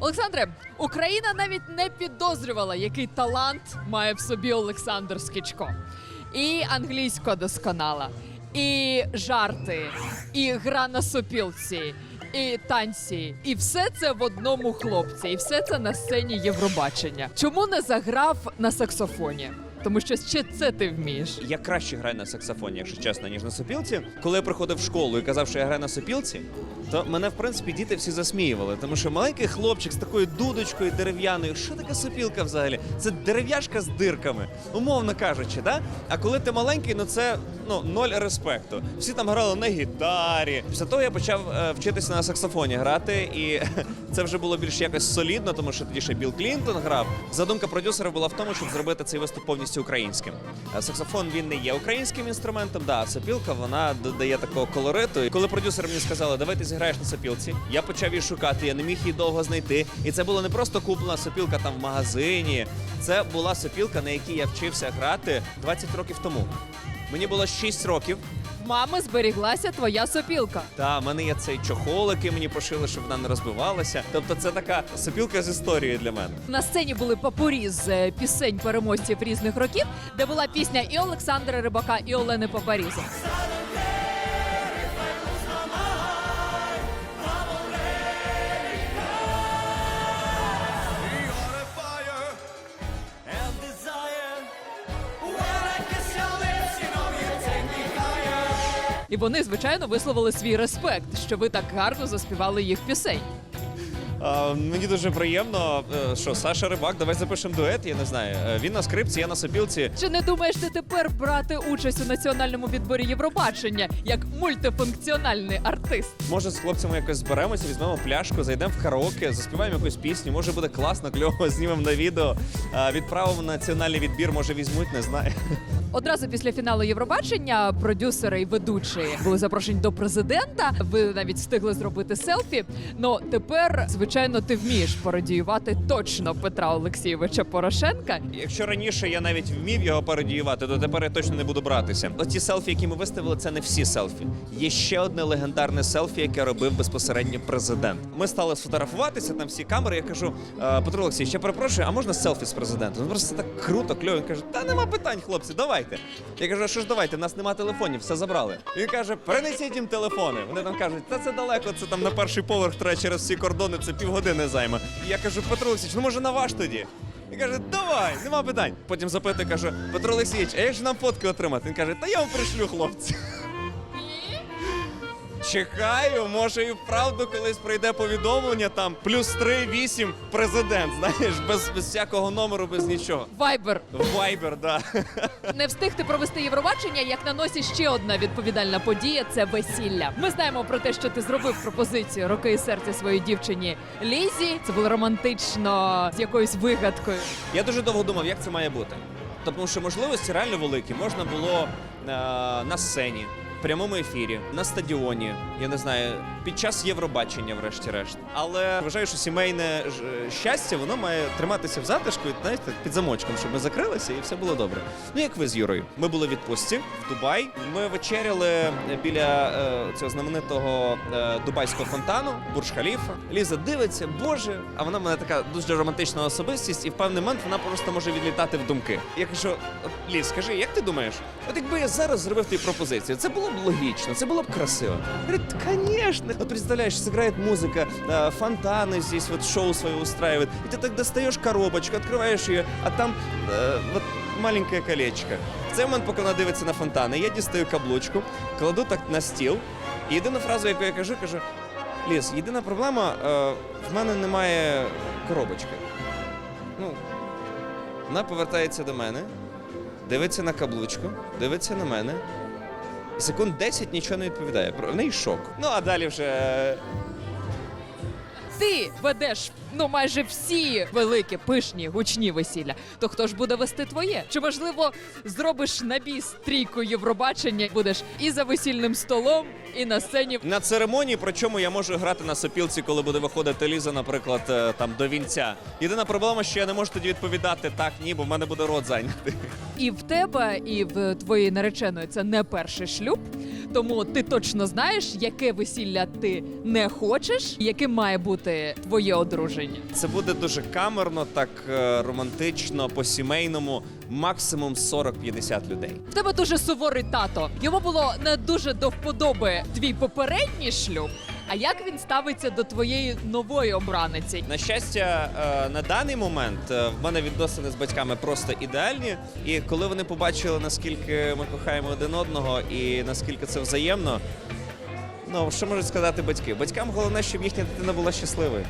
Олександре, Україна навіть не підозрювала, який талант має в собі Олександр Скічко. І англійська досконала, і жарти, і гра на сопілці, і танці, і все це в одному хлопці, і все це на сцені Євробачення. Чому не заграв на саксофоні? Тому що ще це ти вмієш. Я краще граю на саксофоні, якщо чесно, ніж на сопілці. Коли я приходив в школу і казав, що я граю на сопілці, то мене, в принципі, діти всі засміювали. Тому що маленький хлопчик з такою дудочкою дерев'яною, що таке сопілка взагалі? Це дерев'яшка з дирками, умовно кажучи, да? А коли ти маленький, ну це ну ноль респекту. Всі там грали на гітарі. Після того я почав е, вчитися на саксофоні грати, і це вже було більш якось солідно, тому що тоді ще Білл Клінтон грав. Задумка продюсера була в тому, щоб зробити цей виступ повністю українським. Е, Саксофон він не є українським інструментом, да, сопілка вона додає такого колориту. І коли продюсер мені сказали, давай ти зіграєш на сопілці, я почав її шукати, я не міг її довго знайти. І це було не просто куплена сопілка там в магазині. Це була сопілка, на якій я вчився грати 20 років тому. Мені було 6 років. Мами зберіглася твоя сопілка. Та в мене є цей чохол, який мені пошили, щоб вона не розбивалася. Тобто, це така сопілка з історією для мене. На сцені були папурі з е, пісень переможців різних років, де була пісня і Олександра Рибака, і Олени Попаріза. І вони, звичайно, висловили свій респект, що ви так гарно заспівали їх пісень. Мені дуже приємно, е, що Саша Рибак, давай запишемо дует. Я не знаю. Е, Він на скрипці, я на сопілці. Чи не думаєш ти тепер брати участь у національному відборі Євробачення як мультифункціональний артист? Може, з хлопцями якось зберемося, візьмемо пляшку, зайдемо в караоке, заспіваємо якусь пісню. Може буде класно, кльово, знімемо на відео. Відправимо національний відбір, може візьмуть, не знаю. Одразу після фіналу Євробачення продюсери і ведучі були запрошені до президента. Ви навіть встигли зробити селфі. Ну тепер, звичайно, ти вмієш пародіювати точно Петра Олексійовича Порошенка. Якщо раніше я навіть вмів його пародіювати, то тепер я точно не буду братися. Оці селфі, які ми виставили, це не всі селфі. Є ще одне легендарне селфі, яке робив безпосередньо президент. Ми стали сфотографуватися там всі камери. Я кажу, «Е, Петро Олексійович, я перепрошую, а можна селфі з президентом? Ну просто так круто, кльово. Він каже, та нема питань, хлопці, давайте. Я кажу, що ж давайте, в нас нема телефонів, все забрали. Він каже, принесіть їм телефони. Вони там кажуть, та це далеко, це там на перший поверх треба через всі кордони, це півгодини займе. І я кажу, Петро Олексійович, ну може на ваш тоді? Він каже, давай, нема питань. Потім запитує, кажу, Петро Олексійович, а як же нам фотки отримати? Він каже, та я вам пришлю, хлопці. Чекаю, може і вправду колись прийде повідомлення там плюс 3, 8, президент, знаєш, без, без всякого номеру, без нічого. Вайбер Вайбер, да. не встигти провести Євробачення, як на носі ще одна відповідальна подія це весілля. Ми знаємо про те, що ти зробив пропозицію роки і серця своїй дівчині Лізі. Це було романтично з якоюсь вигадкою. Я дуже довго думав, як це має бути. Тому що можливості реально великі. Можна було е, на сцені, прямому ефірі, на стадіоні, я не знаю, під час Євробачення, врешті-решт. Але вважаю, що сімейне ж- щастя воно має триматися в затишку, знаєте, під замочком, щоб ми закрилися і все було добре. Ну як ви з Юрою? Ми були в відпустці в Дубай. Ми вечеряли біля е, цього знаменитого е, дубайського фонтану, Бурж Халіфа. Ліза дивиться, боже, а вона мене така дуже романтична особистість, і в певний момент вона просто може відлітати в думки. Я кажу: Ліз, скажи, як ти думаєш? От якби я зараз зробив тобі пропозицію, це було логічно, це було б красиво. Говорить, звісно. От представляєш, сыграет музыка, э, фонтаны здесь вот шоу свое устраивает, и ты так достаешь коробочку, открываешь ее, а там э, вот маленькое колечко. В цей момент, поки вона дивиться на фонтани, я дістаю каблучку, кладу так на стіл. І єдину фразу, яку я кажу, кажу: Ліс, єдина проблема, е, в мене немає коробочки. Ну, вона повертається до мене, дивиться на каблучку, дивиться на мене. Секунд 10 нічого не відповідає. Про- неї шок. Ну а далі вже. Ти ведеш ну майже всі великі, пишні, гучні весілля. То хто ж буде вести твоє? Чи можливо зробиш на біс трійку Євробачення? Будеш і за весільним столом, і на сцені. На церемонії, причому я можу грати на сопілці, коли буде виходити Ліза, наприклад, е, там до вінця. Єдина проблема, що я не можу тоді відповідати так, ні, бо в мене буде рот зайнятий. І в тебе, і в твоєї нареченої це не перший шлюб. Тому ти точно знаєш, яке весілля ти не хочеш, яким має бути твоє одруження. Це буде дуже камерно, так е, романтично, по-сімейному, максимум 40-50 людей. В тебе дуже суворий тато. Йому було не дуже до вподоби твій попередній шлюб. А як він ставиться до твоєї нової обраниці? На щастя, е, на даний момент е, в мене відносини з батьками просто ідеальні. І коли вони побачили, наскільки ми кохаємо один одного і наскільки це взаємно, ну що можуть сказати батьки? Батькам головне, щоб їхня дитина була щасливою.